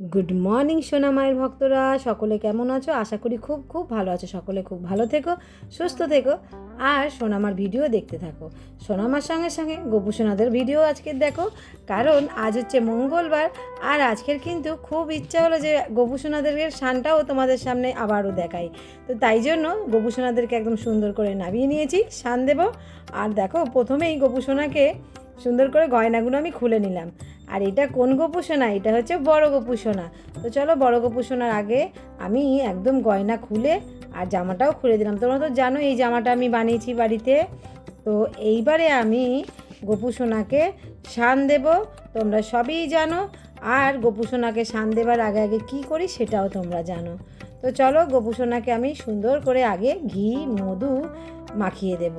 Good morning সোনা মায়ের ভক্তরা। সকলে কেমন আছো? আশা করি খুব খুব ভালো আছো। সকলে খুব ভালো থেকো, সুস্থ থেকো, আর সোনামার ভিডিও দেখতে থাকো। সোনামার সঙ্গে সঙ্গে গোপু সোনাদের ভিডিও আজকে দেখো। কারণ আজ হচ্ছে মঙ্গলবার, আর আজকের কিন্তু খুব ইচ্ছা হলো যে গোপু সোনাদের শানটাও তোমাদের সামনে আবারও দেখাই। তো তাই জন্য গোপু সোনাদেরকে একদম সুন্দর করে নামিয়ে নিয়েছি, শান দেব। আর দেখো, প্রথমেই গোপু সোনাকে সুন্দর করে গয়নাগুলো আমি খুলে নিলাম। আর এটা কোন গোপু সোনা এটা হচ্ছে বড় গোপু সোনা তো চলো বড় গোপু সোনার আগে আমি একদম গয়না খুলে আর জামাটাও খুলে দিলাম। তোমরা তো জানো এই জামাটা আমি বানিয়েছি বাড়িতে। তো এইবারে আমি গোপু সোনাকে শান দেব, তোমরা সবই জানো। আর গোপু সোনাকে শান দেবার আগে আগে কী করি সেটাও তোমরা জানো। তো চলো গোপু সোনাকে আমি সুন্দর করে আগে ঘি, মধু মাখিয়ে দেব।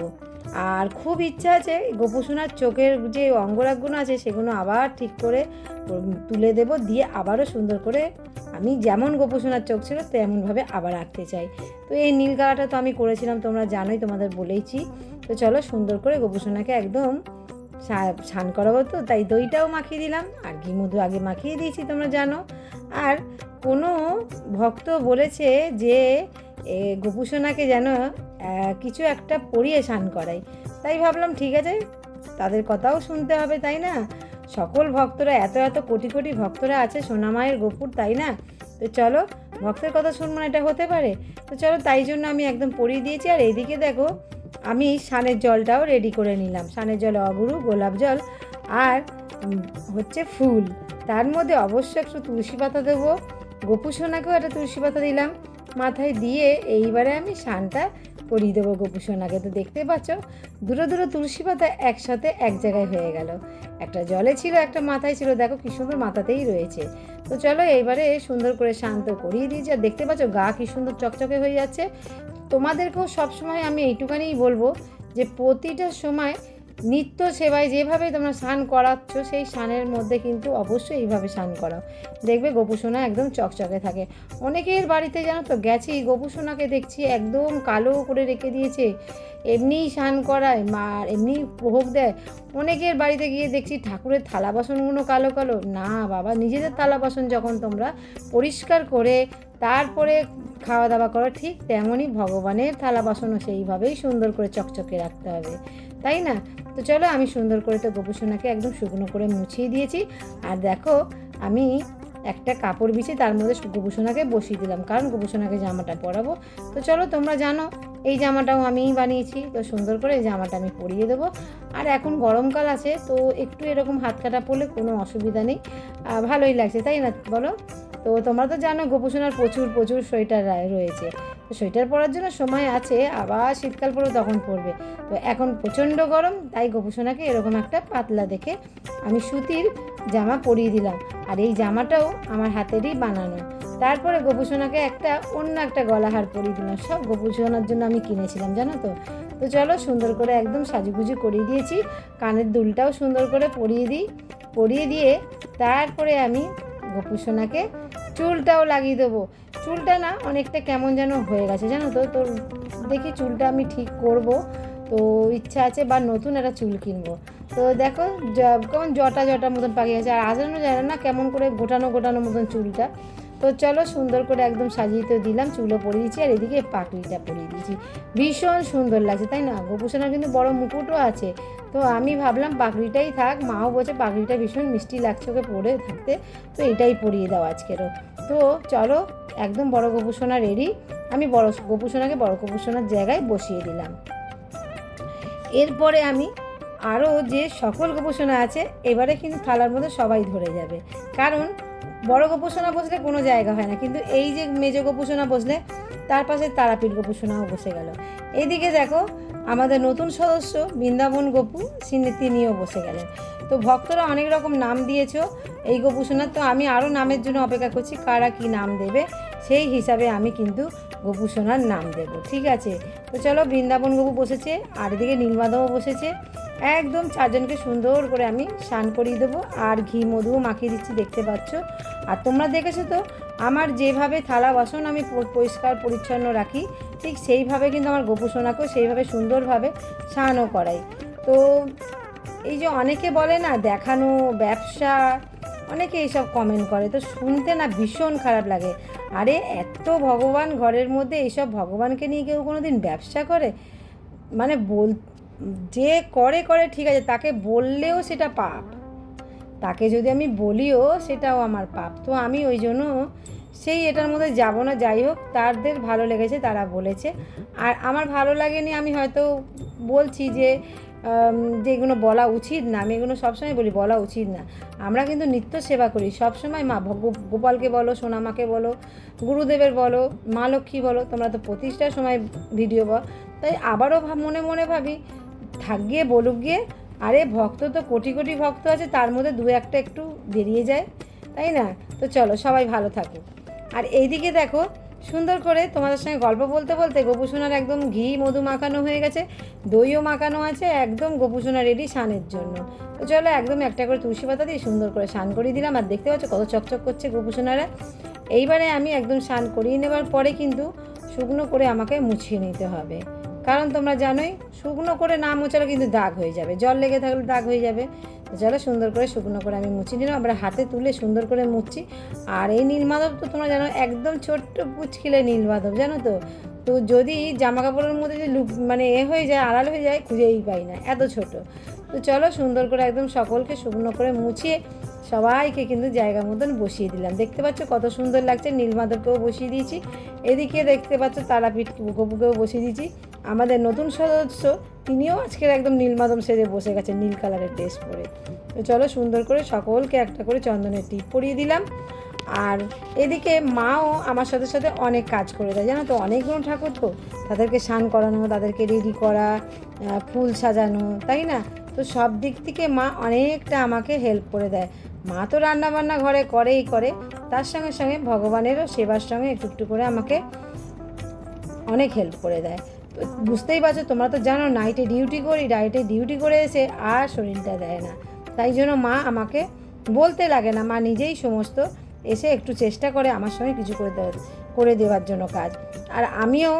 আর খুব ইচ্ছা আছে গোপু সোনার চোখের যে অঙ্গরাগগুলো আছে সেগুলো আবার ঠিক করে তুলে দেব দিয়ে আবারও সুন্দর করে আমি যেমন গোপু সোনার চোখ ছিল তেমনভাবে আবার আঁকতে চাই। তো এই নীল কালারটা তো আমি করেছিলাম তোমরা জানোই তোমাদের বলেইছি। তো চলো সুন্দর করে গোপু সোনাকে একদম স্নান করাবো তো তাই দইটাও মাখিয়ে দিলাম আর ঘি মধু আগে মাখিয়ে দিয়েছি তোমরা জানো। আর কোনো ভক্ত বলেছে যে এ, গোপু যেন কিছু একটা পরিয়ে স্নান করাই। তাই ভাবলাম, ঠিক আছে, তাদের কথাও শুনতে হবে, তাই না? সকল ভক্তরা, এত এত কোটি কোটি ভক্তরা আছে সোনামায়ের গোপুর তাই না? তো চলো, ভক্তের কথা শুনব না, এটা হতে পারে? তো চলো, তাই জন্য আমি একদম পরিয়ে দিয়েছি। আর এইদিকে দেখো, আমি সানের জলটাও রেডি করে নিলাম। সানের জলে অগুরু, গোলাপ জল, আর হচ্ছে ফুল। তার মধ্যে অবশ্যই একটু তুলসী পাতা দেবো। গোপু সোনাকেও একটা তুলসী পাতা দিলাম। মাথায় দিয়ে এইবারে আমি শানটা করিয়ে দেবো গোপু সোনাকে তো দেখতে পাচ্ছ, দুটো দুটো তুলসী পাতা একসাথে এক জায়গায় হয়ে গেল। একটা জলে ছিল, একটা মাথায় ছিল। দেখো কি সুন্দর মাথাতেই রয়েছে। তো চলো এইবারে সুন্দর করে শান্ত করিয়ে দিয়েছি আর দেখতে পাচ্ছ, গা কি সুন্দর চকচকে হয়ে যাচ্ছে। তোমাদেরকেও সবসময় আমি এইটুখানেই বলব যে প্রতিটা সময় নিত্য সেবায় যেভাবে তোমরা স্নান করাচ্ছ, সেই স্নানের মধ্যে কিন্তু অবশ্যই এইভাবে স্নান করাও। দেখবে গোপুসোনা একদম চকচকে থাকে। অনেকের বাড়িতে জানো তো গেছি গোপুসোনাকে দেখছি একদম কালো করে রেখে দিয়েছে। এমনিই স্নান করায়, মা এমনি ভোগ দেয়। অনেকের বাড়িতে গিয়ে দেখছি ঠাকুরের থালা বাসনগুলো কালো কালো। না বাবা, নিজেদের থালা বাসন যখন তোমরা পরিষ্কার করে তারপরে খাওয়া দাওয়া করো, ঠিক তেমনই ভগবানের থালা বাসনও সেইভাবেই সুন্দর করে চকচকে রাখতে হবে। তাই না? তো চলো আমি সুন্দর করে তো গোপুসোনাকে একদম শুকনো করে মুছিয়ে দিয়েছি। আর দেখো, আমি একটা কাপড় বিছিয়ে তার মধ্যে গোপুসোনাকে বসিয়ে দিলাম, কারণ গোপুসোনাকে জামাটা পরাবো। তো চলো তোমরা জানো, এই জামাটাও আমিই বানিয়েছি, তো সুন্দর করে এই জামাটা আমি পরিয়ে দেবো। আর এখন গরমকাল আছে, তো একটু এরকম হাত কাটা পরলে কোনো অসুবিধা নেই। ভালোই লাগছে, তাই না? বলো। তো তোমরা তো জানো গোপুসোনার প্রচুর প্রচুর সোয়েটার রয়েছে। তো সোয়েটার পরার জন্য সময় আছে, আবার শীতকাল পরেও তখন পরবে। তো এখন প্রচণ্ড গরম, তাই গোপুসোনাকে এরকম একটা পাতলা দেখে আমি সুতির জামা পরিয়ে দিলাম। আর এই জামাটাও আমার হাতেরই বানানো। তারপরে গোপুসোনাকে একটা অন্য একটা গলাহার পরিয়ে দিলাম। সব গোপুসোনার জন্য আমি কিনেছিলাম, জানো তো? তো চলো সুন্দর করে একদম সাজুগুজু করিয়ে দিয়েছি। কানের দুলটাও সুন্দর করে পরিয়ে দিই, পরিয়ে দিয়ে তারপরে আমি গোপুসোনাকে চুলটাও লাগিয়ে দেবো। চুলটা না অনেকটা কেমন যেন হয়ে গেছে, জানো তো? তোর দেখি চুলটা আমি ঠিক করব। তো ইচ্ছা আছে বা নতুন একটা চুল কিনবো। তো দেখো কেমন জটা জটা মতন পাকিয়ে গেছে আর আজানো যায় না কেমন করে গোটানো গোটানো মতন চুলটা। তো চলো সুন্দর করে একদম সাজিয়ে তো দিলাম, চুলও পরিয়ে পরিয়েছি আর এদিকে পাকড়িটা পরিয়ে দিয়েছি। ভীষণ সুন্দর লাগছে, তাই না? গোপুসোনার কিন্তু বড় মুকুটও আছে। তো আমি ভাবলাম পাগড়িটাই থাক, মাও বলছে পাগড়িটা ভীষণ মিষ্টি লাগছে ওকে পরে থাকতে, তো এটাই পরিয়ে দাও আজকেরও। তো চলো, একদম বড় গোপুসোনা রেডি আমি বড় গোপুসোনাকে বড় গোপুসোনার জায়গায় বসিয়ে দিলাম। এরপরে আমি আরও যে সকল গোপোষণা আছে, এবারে কিন্তু থালার মধ্যে সবাই ধরে যাবে। কারণ বড় গোপোষণা বসলে কোনো জায়গা হয় না, কিন্তু এই যে মেজ গোপোষণা বসলে তার পাশে তারাপীঠ গোপোষণাও বসে গেল। এইদিকে দেখো, আমাদের নতুন সদস্য বৃন্দাবন গোপু তিনিও বসে গেলেন। তো ভক্তরা অনেক রকম নাম দিয়েছ এই গোপুসোনার তো আমি আরও নামের জন্য অপেক্ষা করছি, কারা কি নাম দেবে সেই হিসাবে আমি কিন্তু গোপুসোনার নাম দেব, ঠিক আছে? তো চলো, বৃন্দাবন গপু বসেছে, আর এদিকে নীলমাধবও বসেছে। একদম চারজনকে সুন্দর করে আমি স্নান করিয়ে দেবো, আর ঘি, মধুও মাখিয়ে দিচ্ছি, দেখতে পাচ্ছ। আর তোমরা দেখেছ তো আমার যেভাবে থালা বাসন আমি পরিষ্কার, পরিচ্ছন্ন রাখি, ঠিক সেইভাবে কিন্তু আমার গোপুসোনাকেও সেইভাবে সুন্দরভাবে স্নানও করাই। তো এই যে অনেকে বলে না, দেখানো, ব্যবসা, অনেকে এইসব কমেন্ট করে, তো শুনতে না ভীষণ খারাপ লাগে। আরে, এত ভগবান ঘরের মধ্যে এইসব ভগবানকে নিয়ে কেউ কোনো দিন ব্যবসা করে? মানে বল যে করে করে ঠিক আছে, তাকে বললেও সেটা পাপ। তাকে যদি আমি বলিও সেটাও আমার পাপ। তো আমি ওই জন্য সেই এটার মধ্যে যাব না যাই হোক তাদের ভালো লেগেছে তারা বলেছে। আর আমার ভালো লাগেনি আমি হয়তো বলছি যে আম, যে এগুলো বলা উচিত না আমি এগুলো সবসময় বলি বলা উচিত না। আমরা কিন্তু নিত্য সেবা করি সবসময় মা গোপালকে বলো সোনামাকে বলো গুরুদেবের বলো মা লক্ষ্মী বলো তোমরা তো প্রতিষ্ঠার সময় ভিডিও বল। তাই আবারও মনে মনে ভাবি থাক গিয়ে বলুক গিয়ে আরে ভক্ত তো, কোটি কোটি ভক্ত আছে, তার মধ্যে দু একটা একটু বেরিয়ে যায়, তাই না? তো চলো, সবাই ভালো থাকুক আর এইদিকে দেখো, সুন্দর করে তোমাদের সঙ্গে গল্প বলতে বলতে গোপুসোনার একদম ঘি মধু মাখানো হয়ে গেছে, দইও মাখানো আছে, একদম গোপুসোনা রেডি স্নানের জন্য। তো চলো, একদম একটা করে তুলসী পাতা দিয়ে সুন্দর করে স্নান করিয়ে দিলাম, আর দেখতে পাচ্ছ কত চকচক করছে গোপুসোনারা। এইবারে আমি একদম স্নান করিয়ে নেবার পরে কিন্তু শুকনো করে আমাকে মুছিয়ে নিতে হবে। কারণ তোমরা জানোই, শুকনো করে না মোছালে কিন্তু দাগ হয়ে যাবে। জল লেগে থাকলে দাগ হয়ে যাবে। চলো সুন্দর করে শুকনো করে আমি মুছিয়ে নিলাম। আবার হাতে তুলে সুন্দর করে মুছছি আর এই নীলমাধব তো তোমরা জানো, একদম ছোট্ট পুচকিলে নীলমাধব, জানো তো? তো যদি জামা কাপড়ের মধ্যে যদি লুক মানে এ হয়ে যায়, আড়াল হয়ে যায়, খুঁজেই পাই না, এত ছোট। তো চলো সুন্দর করে একদম সকলকে শুকনো করে মুছিয়ে সবাইকে কিন্তু জায়গা মতন বসিয়ে দিলাম। দেখতে পাচ্ছ কত সুন্দর লাগছে, নীলমাধবকেও বসিয়ে দিয়েছি। এদিকে দেখতে পাচ্ছ তারাপীঠ বুকোবুকেও বসিয়ে দিয়েছি। আমাদের নতুন সদস্য, তিনিও আজকের একদম নীলমাধব সেজে বসে গেছে নীল কালারের ড্রেস পরে। তো চলো সুন্দর করে সকলকে একটা করে চন্দনের টিপ পরিয়ে দিলাম। আর এদিকে মাও আমার সাথে সাথে অনেক কাজ করে দেয়। জানো তো অনেকগুলো ঠাকুর তো। তাদেরকে স্নান করানো, তাদেরকে রেডি করা ফুল সাজানো, তাই না? তো সব দিক থেকে মা অনেকটা আমাকে হেল্প করে দেয়। মা তো রান্নাবান্না ঘরে করেই করে। তার সঙ্গে সঙ্গে ভগবানেরও সেবার সঙ্গে একটু একটু করে আমাকে অনেক হেল্প করে দেয়। বুঝতেই পারছ, তোমরা তো জানো নাইটে ডিউটি করি নাইটে ডিউটি করে এসে আর শরীরটা দেয় না। তাই জন্য মা আমাকে বলতে লাগে না, মা নিজেই সমস্ত এসে একটু চেষ্টা করে আমার সঙ্গে কিছু করে দেওয়ার করে দেওয়ার জন্য কাজ। আর আমিও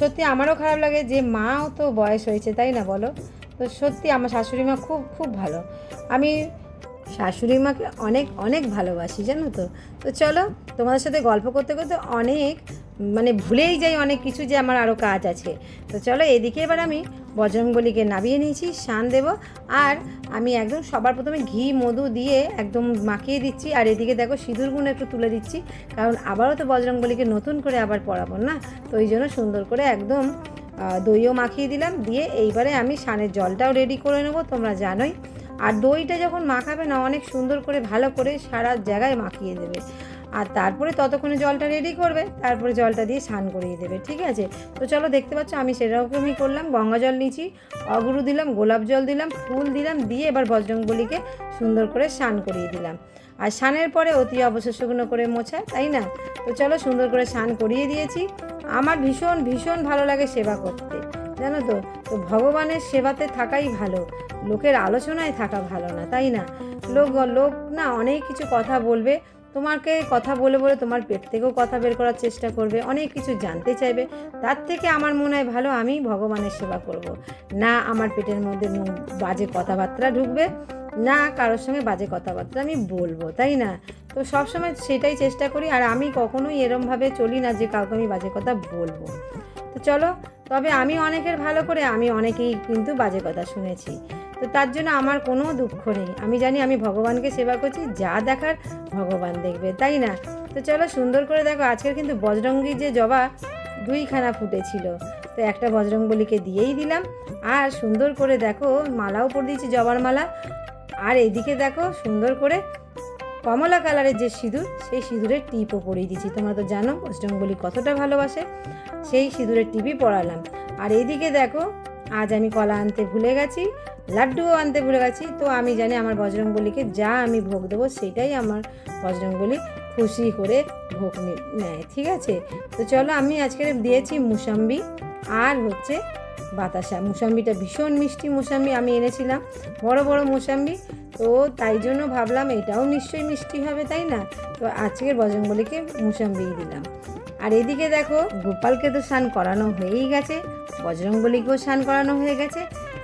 সত্যি আমারও খারাপ লাগে যে মাও তো বয়স হয়েছে, তাই না বলো? তো সত্যি আমার শাশুড়ি মা খুব খুব ভালো। আমি শাশুড়ি মাকে অনেক অনেক ভালোবাসি, জানো তো? তো চলো, তোমাদের সাথে গল্প করতে করতে অনেক মানে ভুলেই যাই অনেক কিছু যে আমার আরও কাজ আছে। তো চলো, এদিকে এবার আমি বজরংবলীকে নামিয়ে নিয়েছি শান দেব, আর আমি একদম সবার প্রথমে ঘি, মধু দিয়ে একদম মাখিয়ে দিচ্ছি, আর এদিকে দেখো সিঁদুর গুণ একটু তুলে দিচ্ছি, কারণ আবারও তো বজরংবলীকে নতুন করে আবার পড়াবো না? তো ওই জন্য সুন্দর করে একদম দইও মাখিয়ে দিলাম, দিয়ে এইবারে আমি সানের জলটাও রেডি করে নেব, তোমরা জানোই। আর দইটা যখন মাখাবে না, অনেক সুন্দর করে ভালো করে সারা জায়গায় মাখিয়ে দেবে। আর তারপরে ততক্ষণে জলটা রেডি করবে, তারপরে জলটা দিয়ে স্নান করিয়ে দেবে, ঠিক আছে? তো চলো দেখতে পাচ্ছ, আমি সেরকমই করলাম, গঙ্গা জল নিয়েছি, অগুরু দিলাম, গোলাপ জল দিলাম, ফুল দিলাম, দিয়ে এবার বজরংবলীকে সুন্দর করে স্নান করিয়ে দিলাম। আর স্নানের পরে অতি অবশ্য শুকনো করে মোছা তাই না? তো চলো সুন্দর করে স্নান করিয়ে দিয়েছি। আমার ভীষণ ভীষণ ভালো লাগে সেবা করতে। জানো তো তো ভগবানের সেবাতে থাকাই ভালো। লোকের আলোচনায় থাকা ভালো না, তাই না? লোক লোক না অনেক কিছু কথা বলবে, তোমাকে কথা বলে বলে তোমার পেট থেকেও কথা বের করার চেষ্টা করবে, অনেক কিছু জানতে চাইবে। তার থেকে আমার মনে হয় ভালো আমি ভগবানের সেবা করব। না আমার পেটের মধ্যে বাজে কথাবার্তা ঢুকবে, না কারোর সঙ্গে বাজে কথাবার্তা আমি বলব, তাই না? তো সবসময় সেটাই চেষ্টা করি, আর আমি কখনোই এরমভাবে চলি না যে কাউকে আমি বাজে কথা বলব। তো চলো, তবে আমি অনেকের ভালো করে, আমি অনেকেই কিন্তু বাজে কথা শুনেছি। তো তার জন্য আমার কোনো দুঃখ নেই। আমি জানি আমি ভগবানকে সেবা করছি, যা দেখার ভগবান দেখবে, তাই না? তো চলো সুন্দর করে দেখো, আজকের কিন্তু বজরঙ্গি যে জবা দুইখানা ফুটেছিল। তো একটা বজরংবলীকে দিয়েই দিলাম। আর সুন্দর করে দেখো, মালাও পরে দিয়েছি জবার মালা। আর এদিকে দেখো, সুন্দর করে কমলা কালারের যে সিঁদুর, সেই সিঁদুরের টিপও পরিয়ে দিয়েছি। তোমরা তো জানো বজরংবলী কতটা ভালোবাসে, সেই সিঁদুরের টিপই পরালাম। আর এইদিকে দেখো, আজ আমি কলা আনতে ভুলে গেছি, লাড্ডুও আনতে ভুলে গেছি, তো আমি জানি আমার বজরংবলীকে যা আমি ভোগ দেবো, সেটাই আমার বজরংবলী খুশি করে ভোগ নেয়, ঠিক আছে? তো চলো, আমি আজকে দিয়েছি মুসাম্বি, আর হচ্ছে বাতাসা। মুসাম্বিটা ভীষণ মিষ্টি মুসাম্বি আমি এনেছিলাম। বড় বড় মুসাম্বি। তো তাই জন্য ভাবলাম এটাও নিশ্চয়ই মিষ্টি হবে, তাই না? তো আজকের বজরঙ্গলিকে মুসাম্বি দিলাম। আর এদিকে দেখো, গোপালকে তো স্নান করানো হয়েই গেছে বজরঙ্গলিকেও স্নান করানো হয়ে গেছে।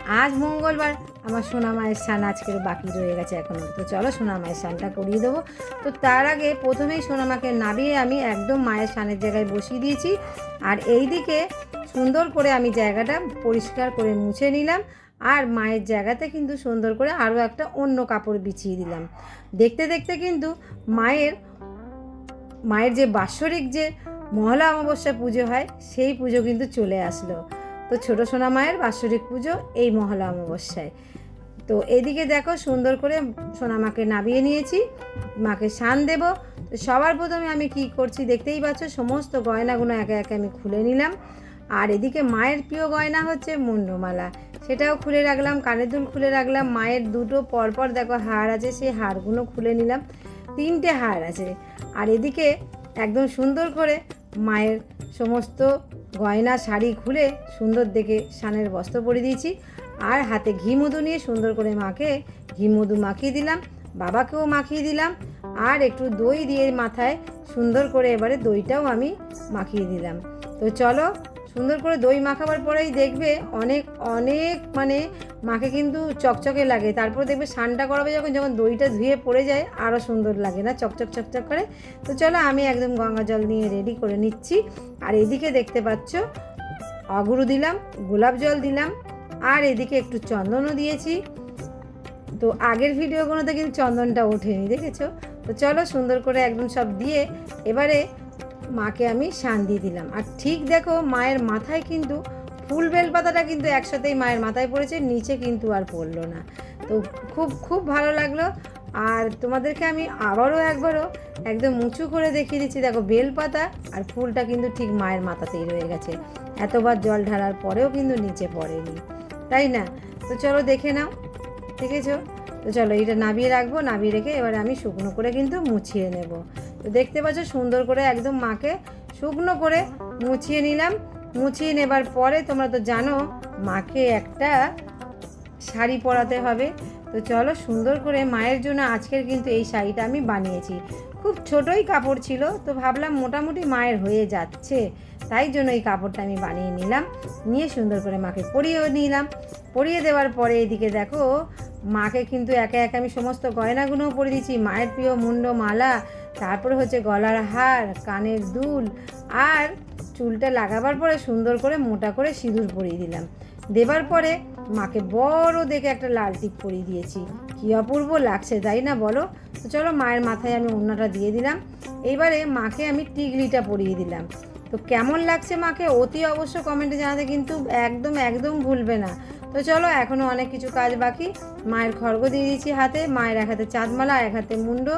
আজ মঙ্গলবার আমার সোনা মায়ের স্নান আজকের বাকি রয়ে গেছে এখনও তো চলো সোনা মায়ের স্নানটা করিয়ে দেবো। তো তার আগে প্রথমেই সোনা মাকে নামিয়ে আমি একদম মায়ের স্নানের জায়গায় বসিয়ে দিয়েছি। আর এই দিকে সুন্দর করে আমি জায়গাটা পরিষ্কার করে মুছে নিলাম। আর মায়ের জায়গাতে কিন্তু সুন্দর করে আরও একটা অন্য কাপড় বিছিয়ে দিলাম। দেখতে দেখতে কিন্তু মায়ের মায়ের যে বাৎসরিক যে মহলা অমাবস্যা পুজো হয়, সেই পুজো কিন্তু চলে আসলো। তো ছোটো সোনা মায়ের বাৎসরিক পুজো এই মহলা অমাবস্যায়। তো এদিকে দেখো সুন্দর করে সোনা মাকে নামিয়ে নিয়েছি, মাকে শান দেব। তো সবার প্রথমে আমি কি করছি দেখতেই পাচ্ছ, সমস্ত গয়নাগুলো একে একে আমি খুলে নিলাম। আর এদিকে মায়ের প্রিয় গয়না হচ্ছে মুন্ডমালা। সেটাও খুলে রাখলাম কানের দুল খুলে রাখলাম। মায়ের দুটো পরপর দেখো হার আছে, সেই হারগুলো খুলে নিলাম। তিনটে হার আছে। আর এদিকে একদম সুন্দর করে মায়ের সমস্ত গয়না শাড়ি খুলে সুন্দর দেখে সানের বস্ত্র পরে দিয়েছি। আর হাতে ঘি মধু নিয়ে সুন্দর করে মাকে ঘি মধু মাখিয়ে দিলাম, বাবাকেও মাখিয়ে দিলাম, আর একটু দই দিয়ে মাথায় সুন্দর করে এবারে দইটাও আমি মাখিয়ে দিলাম। তো চলো, সুন্দর করে দই মাখাবার পরেই দেখবে অনেক অনেক মানে মাকে কিন্তু চকচকে লাগে। তারপর দেখবে সানটা করাবে যখন যখন দইটা ধুয়ে পড়ে যায় আরও সুন্দর লাগে না, চকচক চকচক করে। তো চলো, আমি একদম গঙ্গা জল নিয়ে রেডি করে নিচ্ছি। আর এদিকে দেখতে পাচ্ছ অগুরু দিলাম, গোলাপ জল দিলাম আর এদিকে একটু চন্দনও দিয়েছি। তো আগের ভিডিওগুলোতে কিন্তু চন্দনটা ওঠেনি, দেখেছ? তো চলো সুন্দর করে একদম সব দিয়ে এবারে মাকে আমি শান দিয়ে দিলাম। আর ঠিক দেখো মায়ের মাথায় কিন্তু ফুল বেলপাতাটা কিন্তু একসাথেই মায়ের মাথায় পড়েছে, নিচে কিন্তু আর পড়ল না। তো খুব খুব ভালো লাগল। আর তোমাদেরকে আমি আবারও একবারও একদম উঁচু করে দেখিয়ে দিচ্ছি, দেখো বেলপাতা আর ফুলটা কিন্তু ঠিক মায়ের মাথাতেই রয়ে গেছে। এতবার জল ঢালার পরেও কিন্তু নিচে পড়েনি। তাই না? তো চলো দেখে নাও, দেখেছ? তো চলো এটা নাবিয়ে রাখব, নাবিয়ে রেখে এবারে আমি শুকনো করে কিন্তু মুছিয়ে নেব। তো দেখতে পাচ্ছ সুন্দর করে একদম মাকে শুকনো করে মুছিয়ে নিলাম। মুছিয়ে নেবার পরে তোমরা তো জানো, মাকে একটা শাড়ি পরাতে হবে। তো চলো সুন্দর করে মায়ের জন্য আজকের কিন্তু এই শাড়িটা আমি বানিয়েছি। খুব ছোটোই কাপড় ছিল, তো ভাবলাম মোটামুটি মায়ের হয়ে যাচ্ছে। তাই জন্য এই কাপড়টা আমি বানিয়ে নিলাম। নিয়ে সুন্দর করে মাকে পরিয়েও নিলাম। পরিয়ে দেওয়ার পরে এদিকে দেখো, মাকে কিন্তু একে একে আমি সমস্ত গয়নাগুলোও পরে দিচ্ছি। মায়ের প্রিয় মুন্ড মালা তারপরে হচ্ছে গলার হার, কানের দুল, আর চুলটা লাগাবার পরে সুন্দর করে মোটা করে সিঁদুর পরিয়ে দিলাম। দেবার পরে মাকে বড় দেখে একটা লাল টিপ পরিয়ে দিয়েছি। কী অপূর্ব লাগছে, তাই না বলো? তো চলো মায়ের মাথায় আমি ওড়নাটা দিয়ে দিলাম। এইবারে মাকে আমি টিকলিটা পরিয়ে দিলাম। তো কেমন লাগছে মাকে? অতি অবশ্য কমেন্টে জানাতে কিন্তু একদম একদম ভুলবে না। তো চলো এখনও অনেক কিছু কাজ বাকি। মায়ের খড়গ দিয়ে দিয়েছি হাতে, মায়ের এক হাতে চাঁদমালা, এক হাতে মুন্ড।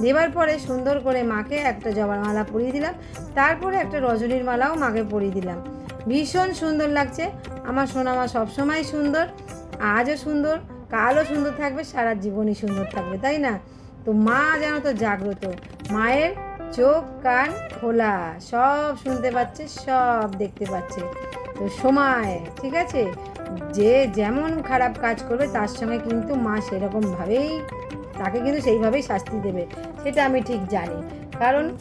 দেবার পরে সুন্দর করে মাকে একটা জবার মালা পরিয়ে দিলাম। তারপরে একটা রজনীর মালাও মাকে পরিয়ে দিলাম। ভীষণ সুন্দর লাগছে। আমার সোনামা সবসময় সুন্দর, আজও সুন্দর, কালও সুন্দর থাকবে, সারা জীবনই সুন্দর থাকবে, তাই না? তো মা যেন তো জাগ্রত। মায়ের চোখ, কান খোলা। সব শুনতে পাচ্ছে, সব দেখতে পাচ্ছে। তো সময়, ঠিক আছে? যে যেমন খারাপ কাজ করবে, তার সঙ্গে কিন্তু মা সেরকমভাবেই, তাকে কিন্তু সেইভাবেই শাস্তি দেবে। সেটা আমি ঠিক জানি। কারণ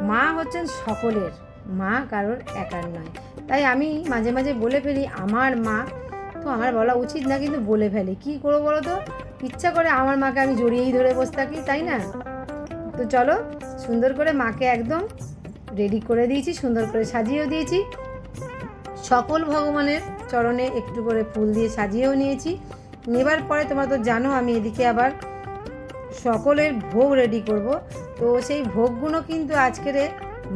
মা হচ্ছেন সকলের, মা কারোর একার নয়। তাই আমি মাঝে মাঝে বলে ফেলি, আমার মা। তো আমার বলা উচিত না, কিন্তু বলে ফেলি। কী করব বলো তো? ইচ্ছা করে আমার মাকে আমি জড়িয়েই ধরে বসে থাকি, তাই না? তো চলো, সুন্দর করে মাকে একদম রেডি করে দিয়েছি, সুন্দর করে সাজিয়েও দিয়েছি। সকল ভগবানের চরণে একটু করে ফুল দিয়ে সাজিয়েও নিয়েছি। নেবার পরে তোমরা তো জানো, আমি এদিকে আবার সকলের ভোগ রেডি করব। তো সেই ভোগগুলো কিন্তু আজকের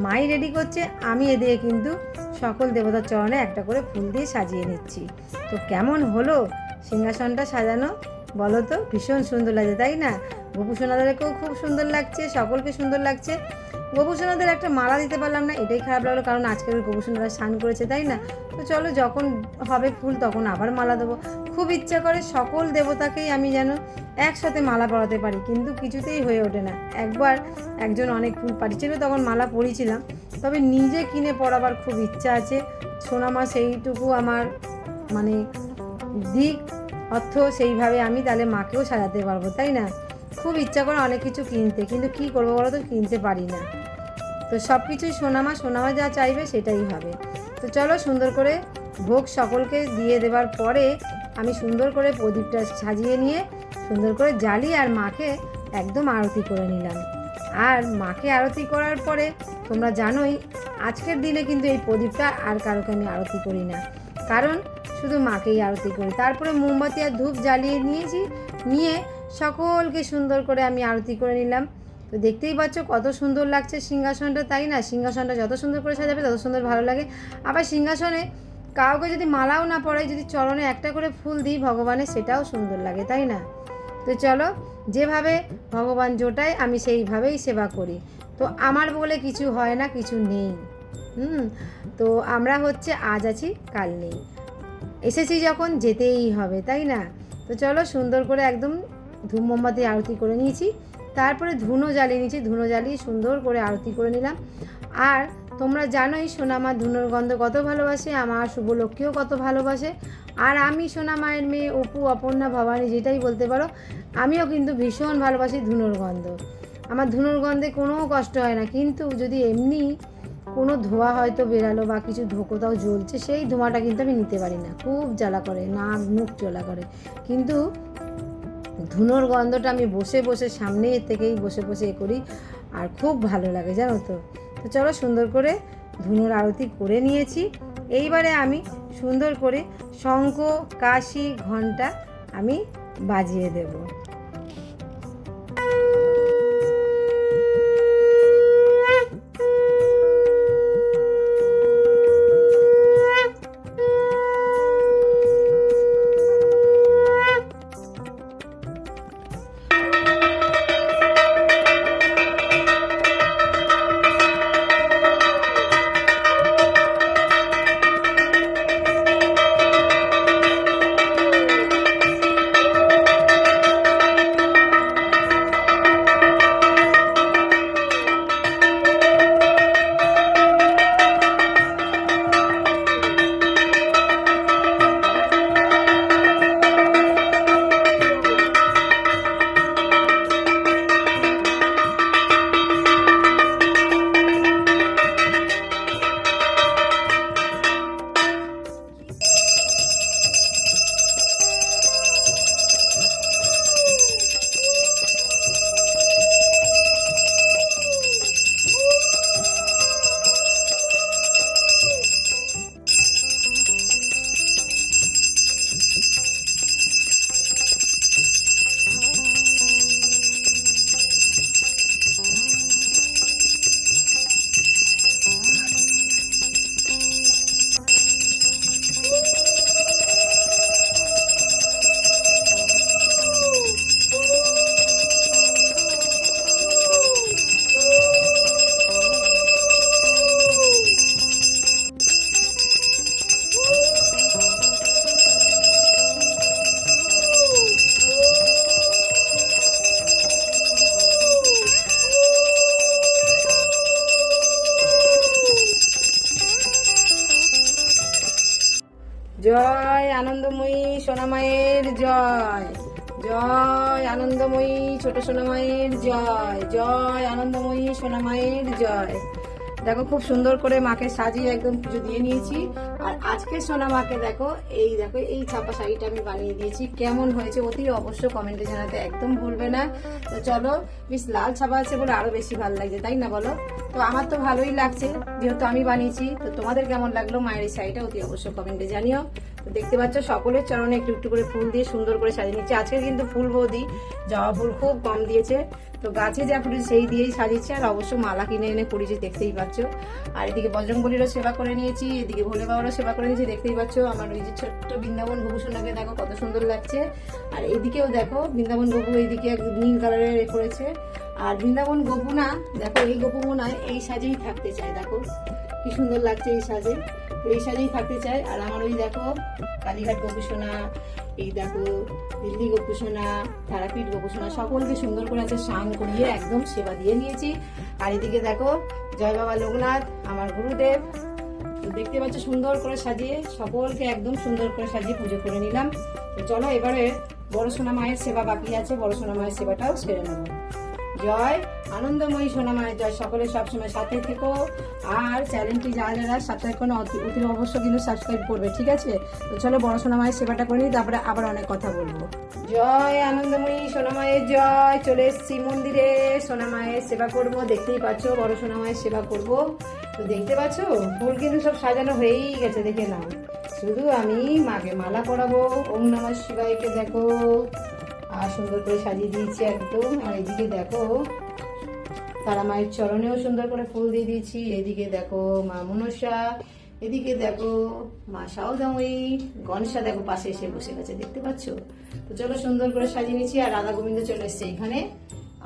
মাই রেডি করছে, আমি এদিকে কিন্তু সকল দেবতার চরণে একটা করে ফুল দিয়ে সাজিয়ে নিচ্ছি। তো কেমন হলো সিংহাসনটা সাজানো? বলো তো, ভীষণ সুন্দর লাগছে, তাই না? গোপুসোনাদেরকেও খুব সুন্দর লাগছে, সকলকে সুন্দর লাগছে। গোপুসোনাদের একটা মালা দিতে পারলাম না, এটাই খারাপ লাগল, কারণ আজকের গোপুসোনারা স্নান করেছে, তাই না? তো চলো, যখন হবে ফুল, তখন আবার মালা দেবো। খুব ইচ্ছা করে সকল দেবতাকেই আমি যেন একসাথে মালা পরাতে পারি, কিন্তু কিছুতেই হয়ে ওঠে না। একবার একজন অনেক ফুল পাঠিয়েছিল, তখন মালা পরিয়েছিলাম তবে নিজে কিনে পরাবার খুব ইচ্ছা আছে। সোনামা সেইটুকু আমার মানে দিক, অর্থ, সেইভাবে আমি তাহলে মাকেও সাজাতে পারব, তাই না? খুব ইচ্ছা করে অনেক কিছু কিনতে, কিন্তু কি করব বলো তো? কিনতে পারি না। তো সব কিছুই সোনামা সোনামা যা চাইবে সেটাই হবে। তো চলো সুন্দর করে ভোগ সকলকে দিয়ে দেবার পরে আমি সুন্দর করে প্রদীপটা সাজিয়ে নিয়ে সুন্দর করে জ্বালি আর মাকে একদম আরতি করে নিলাম। আর মাকে আরতি করার পরে তোমরা জানোই, আজকের দিনে কিন্তু এই প্রদীপটা আর কারোকে আমি আরতি করি না। কারণ শুধু মাকেই আরতি করি। তারপরে মোমবাতি আর ধূপ জ্বালিয়ে নিয়েছি, নিয়ে সকলকে সুন্দর করে আমি আরতি করে নিলাম। তো দেখতেই পাচ্ছ কত সুন্দর লাগছে সিংহাসনটা, তাই না? সিংহাসনটা যত সুন্দর করে সাজাবে, তত সুন্দর ভালো লাগে। আবার সিংহাসনে কাউকে যদি মালাও না পড়াই যদি চরণে একটা করে ফুল দিই ভগবানের, সেটাও সুন্দর লাগে, তাই না? তো চলো, যেভাবে ভগবান জোটায়, আমি সেইভাবেই সেবা করি। তো আমার বলে কিছু হয় না, কিছু নেই। হুম? তো আমরা হচ্ছে আজ আছি, কাল নেই। এসেছি যখন, যেতেই হবে, তাই না? তো চলো, সুন্দর করে একদম ধূপ মোমবাতি আরতি করে নিয়েছি। তারপরে ধুনো জ্বালিয়ে নিয়েছি, ধুনো জ্বালিয়ে সুন্দর করে আরতি করে নিলাম। আর তোমরা জানোই সোনামার ধুনোর গন্ধ কত ভালোবাসে, আমার শুভলক্ষ্মীও কত ভালোবাসে। আর আমি সোনা মায়ের মেয়ে, অপু, অপর্ণা, ভবানী যেটাই বলতে পারো, আমিও কিন্তু ভীষণ ভালোবাসি ধুনোর গন্ধ। আমার ধুনোর গন্ধে কোনো কষ্ট হয় না, কিন্তু যদি এমনি কোনো ধোঁয়া হয়তো বেরালো বা কিছু কোথাও জ্বলছে, সেই ধোঁয়াটা কিন্তু আমি নিতে পারি না। খুব জ্বালা করে, নাক, মুখ জ্বালা করে। কিন্তু ধুনোর গন্ধটা আমি বসে বসে সামনে থেকেই বসে বসে এ করি আর খুব ভালো লাগে, জানো তো। তো চলো সুন্দর করে ধুনোর আরতি করে নিয়েছি। এইবারে আমি সুন্দর করে শঙ্খ, কাশি ঘণ্টা আমি বাজিয়ে দেবো। সোনামায়ের জয় জয় আনন্দময়ী ছোট সোনামায়ের জয় জয় আনন্দময়ী সোনামায়ের জয়। দেখো খুব সুন্দর করে মাকে সাজিয়ে একদম পুজো দিয়ে নিয়েছি। আর আজকে সোনা মাকে দেখো, এই দেখো, এই ছাপা শাড়িটা আমি বানিয়ে দিয়েছি। কেমন হয়েছে অতি অবশ্য কমেন্টে জানাতে একদম ভুলবে না। তো চলো বেশ লাল ছাপা আছে বলে আরও বেশি ভালো লাগছে, তাই না বলো? তো আমার তো ভালোই লাগছে, যেহেতু আমি বানিয়েছি, তো তোমাদের কেমন লাগল মায়ের এই শাড়িটা অতি অবশ্য কমেন্টে জানিও। তো দেখতে পাচ্ছ সকলের চরণে একটু একটু করে ফুল দিয়ে সুন্দর করে সাজিয়ে নিচ্ছে। আজকে কিন্তু ফুল বৌদি, জবা ফুল খুব কম দিয়েছে। তো গাছে যা ফুল সেই দিয়েই সাজিয়েছে, আর অবশ্য মালা কিনে এনে পড়েছি, দেখতেই পাচ্ছ। আর এদিকে বজরংবলীরও সেবা করে নিয়েছি, এদিকে ভোলে বাবারও সেবা করে নিয়েছি, দেখতেই পাচ্ছ আমার ওই যে ছোট্ট বৃন্দাবন গবুসোনাকে দেখো, কত সুন্দর লাগছে। আর এদিকেও দেখো, বৃন্দাবন গবু এইদিকে নীল কালারের এ করেছে। আর বৃন্দাবন গপু না, দেখো, এই গপু মনে হয় এই সাজেই থাকতে চায়, দেখো, কি সুন্দর লাগছে এই সাজে। এই সাজেই থাকতে চায়। আর আমার ওই দেখো, কালীঘাট গবেষণা এই দেখো, দিল্লি গবেষণা তারাপীঠ গবেষণা সকলকে সুন্দর করে আছে স্নান করিয়ে একদম সেবা দিয়ে নিয়েছি। আর এদিকে দেখো, জয় বাবা লোকনাথ, আমার গুরুদেব দেখতে পাচ্ছ, সুন্দর করে সাজিয়ে সকলকে একদম সুন্দর করে সাজিয়ে পুজো করে নিলাম। চলো এবারে বড় সোনা মায়ের সেবা বাকি আছে, বড় সোনা মায়ের সেবাটাও সেরে নেব। জয় আনন্দময়ী সোনামায়ের জয় সকলে সবসময় সাথে থেকো। আর চ্যানেলটি যারা যারা সাথে অতি অতি অবশ্য কিন্তু সাবস্ক্রাইব করবে, ঠিক আছে? তো চলো বড় সোনামায়ের সেবাটা করে নিই, তারপরে আবার অনেক কথা বলব। জয় আনন্দময়ী সোনামায়ের জয়, চলে এসেছি মন্দিরে। সোনামায়ের সেবা করব, দেখতেই পাচ্ছ, বড় সোনামায়ের সেবা করব। তো দেখতে পাচ্ছ? ফুল কিন্তু সব সাজানো হয়েই গেছে, দেখে নাও। শুধু আমি মাকে মালা পরাবো, ওম নমঃ শিবাইকে দেখো। আর সুন্দর করে সাজিয়ে দিয়েছি একদম। আর এদিকে দেখো তারা মায়ের চরণেও সুন্দর করে ফুল দিয়ে দিয়েছি। এদিকে দেখো মা মনসা, এদিকে দেখো মা সাউদাময়ী গণেশা দেখো পাশে এসে বসে গেছে, দেখতে পাচ্ছ? তো চলো সুন্দর করে সাজিয়ে নিয়েছি আর রাধা গোবিন্দ চলে এসছে এখানে।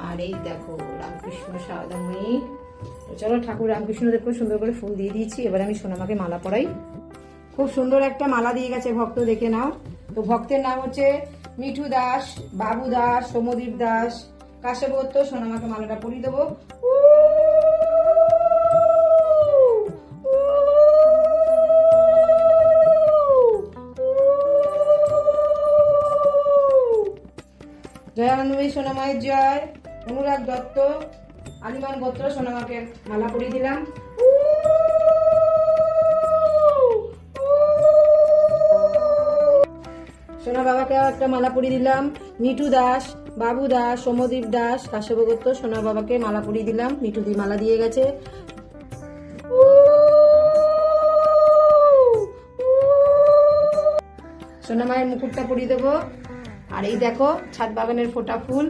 আর এই দেখো রামকৃষ্ণ সাউদাময়ী তো চলো ঠাকুর রামকৃষ্ণদেবকে সুন্দর করে ফুল দিয়ে দিয়েছি। এবার আমি সোনামাকে মালা পরাই। খুব সুন্দর একটা মালা দিয়ে গেছে ভক্ত, দেখে নাও। তো ভক্তের নাম হচ্ছে মিঠু দাস, বাবু দাস, সমদীপ দাস কাশ্যপত্য সোনামাকে মালাটা পরিয়ে দেবো। জয়ানন্দময়ী সোনামায়ের জয়, অনুরাগ দত্ত, আলিমান গোত্র, সোনামাকে মালা পরিয়ে দিলাম। সোনা বাবাকে একটা মালা পরিয়ে দিলাম। মিঠু দাস, বাবু দাস, সমদীপ দাস কাশ্যপগত্য সোনা বাবাকে মালা পরিয়ে দিলাম। মিঠু দি মালা দিয়ে গেছে। সোনা মায়ের মুকুটটা পরিয়ে দেবো। আর এই দেখো, ছাদ বাগানের ফোটা ফুল।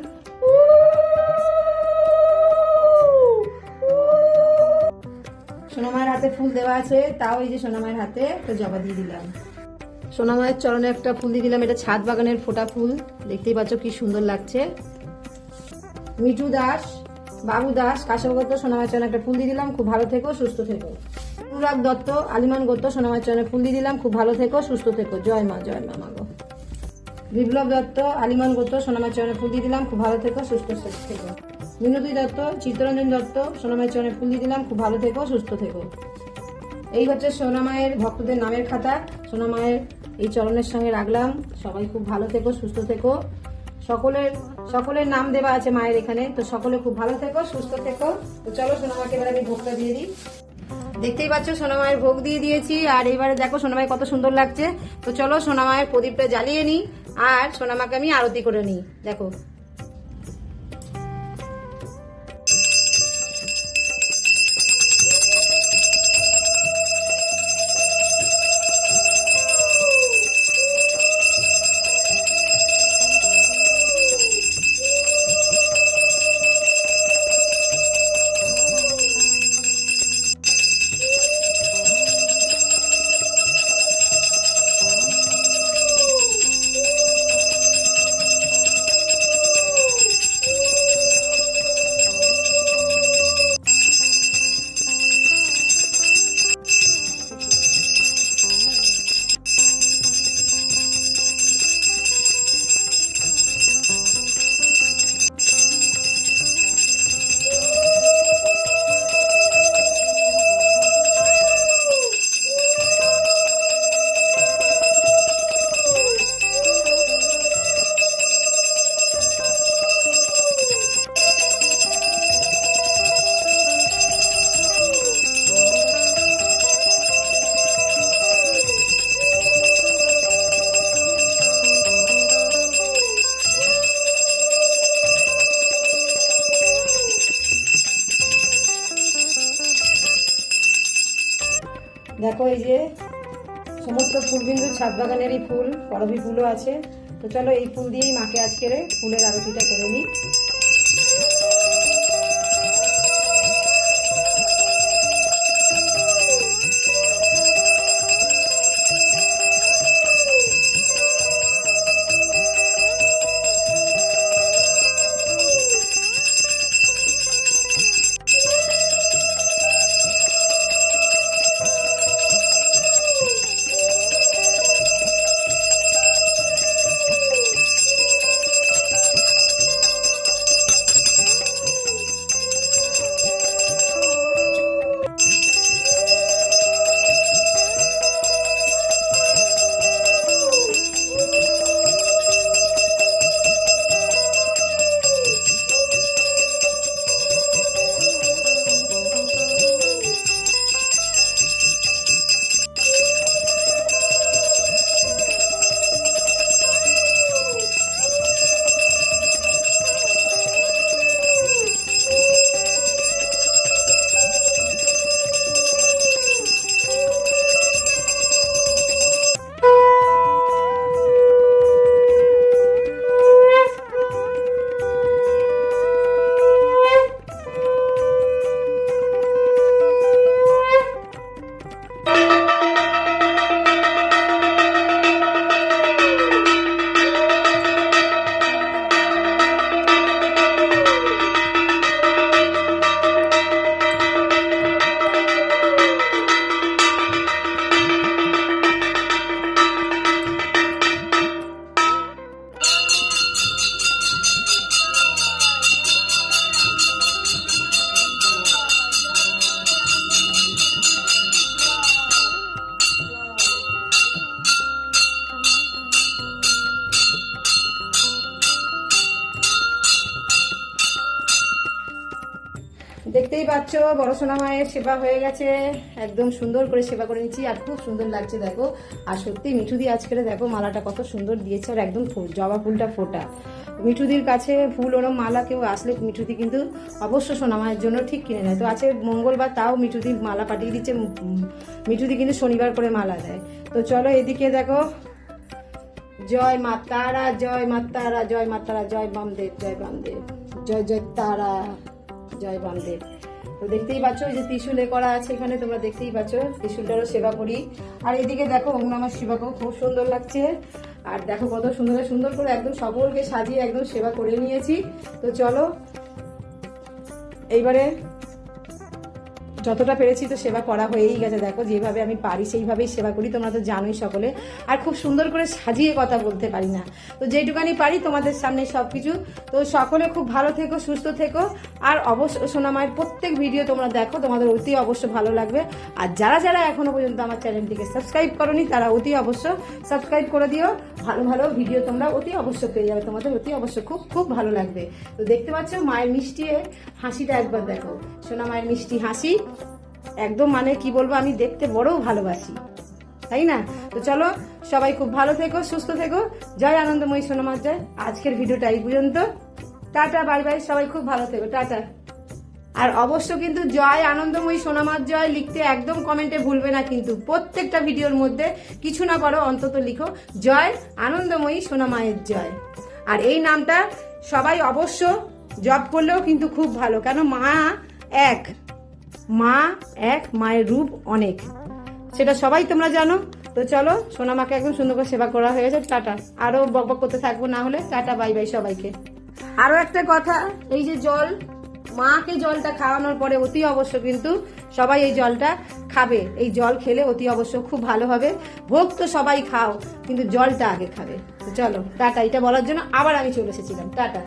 সোনামায়ের হাতে ফুল দেওয়া আছে, তাও এই যে সোনামায়ের হাতে, তো জবা দিয়ে দিলাম। সোনামায়ের চরণে একটা ফুল দিয়ে দিলাম, এটা ছাদ বাগানের ফোটা ফুল। দেখতেই পাচ্ছ কি সুন্দর লাগছে। মিঠু দাস, বাবু দাস কাশবগত সোনামায়ের চরণে একটা ফুল দিয়ে দিলাম, খুব ভালো থেকো, সুস্থ থেকো। অনুরাগ দত্ত, আলিমান গত্ত সোনামায়ের চরণে ফুল দিয়ে দিলাম, খুব ভালো থেকো, সুস্থ থেকো। জয় মা জয় মা মাগো। বিপ্লব দত্ত, আলিমান গোত্র, সোনামায়ের চরণে ফুল দিয়ে দিলাম, খুব ভালো থেকো, সুস্থ থেকো। মিনতি দত্ত, চিত্তরঞ্জন দত্ত, সোনামায়ের চরণে ফুল দিয়ে দিলাম, খুব ভালো থেকো, সুস্থ থেকো। এই হচ্ছে সোনামায়ের ভক্তদের নামের খাতা। সোনামায়ের এই চরণের সঙ্গে রাখলাম। সবাই খুব ভালো থেকো, সুস্থ থেকো। সকলের সকলের নাম দেওয়া আছে মায়ের এখানে, তো সকলে খুব ভালো থেকো, সুস্থ থেকো। তো চলো সোনামাকে এবার আমি ভোগটা দিয়ে দিই। দেখতেই পাচ্ছ, সোনামায়ের ভোগ দিয়ে দিয়েছি। আর এবারে দেখো সোনামাই কত সুন্দর লাগছে। তো চলো সোনামায়ের প্রদীপটা জ্বালিয়ে নিই, আর সোনামাকে আমি আরতি করে নিই। দেখো। দেখো এই যে সমস্ত ফুল কিন্তু ছাদ বাগানেরই ফুল করবি ফুলও আছে। তো চলো এই ফুল দিয়েই মাকে আজকের ফুলের আরতিটা করে নিই। সেবা হয়ে গেছে। একদম সুন্দর করে সেবা করে নিচ্ছি আর খুব সুন্দর লাগছে, দেখো। আর সত্যি মিঠুদি আজকে দেখো, মালাটা কত সুন্দর দিয়েছে আর একদম জবা ফুলটা ফোটা। মিঠুদির কাছে ফুল ওরম মালা, কেউ আসলে মিঠুদি কিন্তু অবশ্য সোনা মায়ের জন্য ঠিক কিনে নেয়। তো আছে মঙ্গলবার, তাও মিঠুদি মালা পাঠিয়ে দিচ্ছে মিঠুদি কিন্তু শনিবার করে মালা দেয়। তো চলো এদিকে, দেখো। জয় মা তারা, জয় মা তারা, জয় মা তারা, জয় বামদেব জয় বামদেব, জয় জয় তারা, জয় বামদেব। তো দেখতেই পাচ্ছ এই যে ত্রিশুলে করা আছে এখানে, তোমরা দেখতেই পাচ্ছ, ত্রিশুলটারও সেবা করি। আর এদিকে দেখো ওম আমার শিবাকেও খুব সুন্দর লাগছে। আর দেখো কত সুন্দর সুন্দর করে একদম সকলকে সাজিয়ে একদম সেবা করে নিয়েছি। তো চলো, এইবারে যতটা পেরেছি তো সেবা করা হয়েই গেছে। দেখো, যেভাবে আমি পারি, সেইভাবেই সেবা করি, তোমরা তো জানোই সকলে। আর খুব সুন্দর করে সাজিয়ে কথা বলতে পারি না। তো যেটুকানি পারি, তোমাদের সামনে সব কিছু তো সকলে খুব ভালো থেকো, সুস্থ থেকো। আর অবশ্য সোনামায়ের প্রত্যেক ভিডিও তোমরা দেখো, তোমাদের অতি অবশ্য ভালো লাগবে। আর যারা যারা এখনও পর্যন্ত আমার চ্যানেলটিকে সাবস্ক্রাইব করনি, তারা অতি অবশ্য সাবস্ক্রাইব করে দিও। ভালো ভালো ভিডিও তোমরা অতি অবশ্য পেয়ে যাবে। তোমাদের অতি অবশ্য খুব খুব ভালো লাগবে। তো দেখতে পাচ্ছ, মায়ের মিষ্টি হাসিটা একবার দেখো। সোনা মায়ের মিষ্টি হাসি। একদম মানে কি বলব, আমি দেখতে বড়ও ভালোবাসি। তাই না? তো চলো, সবাই খুব ভালো থেকো, সুস্থ থেকো। জয় আনন্দময়ী সোনামার জয় আজকের ভিডিওটা এই পর্যন্ত। টাটা, বাই বাই, সবাই খুব ভালো থেকো, টাটা। আর অবশ্য কিন্তু জয় আনন্দময়ী সোনামার জয় লিখতে একদম কমেন্টে ভুলবে না কিন্তু প্রত্যেকটা ভিডিওর মধ্যে কিছু না করো অন্তত লিখো, জয় আনন্দময়ী সোনামায়ের জয়। আর এই নামটা সবাই অবশ্য জব করলেও কিন্তু খুব ভালো, কেন মা এক। মা এক, মায়ের রূপ অনেক। সেটা সবাই তোমরা জানো। তো চলো, সোনামাকে একদম সুন্দর করে সেবা করা হয়ে গেছে। টাটা। আরও বকবক করতে থাকব, না হলে টাটা, বাই বাই সবাইকে। আরও একটা কথা, এই যে জল, মাকে জলটা খাওয়ানোর পরে অতি অবশ্য কিন্তু সবাই এই জলটা খাবে। এই জল খেলে অতি অবশ্য খুব ভালো হবে। ভোগ তো সবাই খাও, কিন্তু জলটা আগে খাবে। চলো, টাটা। এটা বলার জন্য আবার আমি চলে এসেছিলাম। টাটা।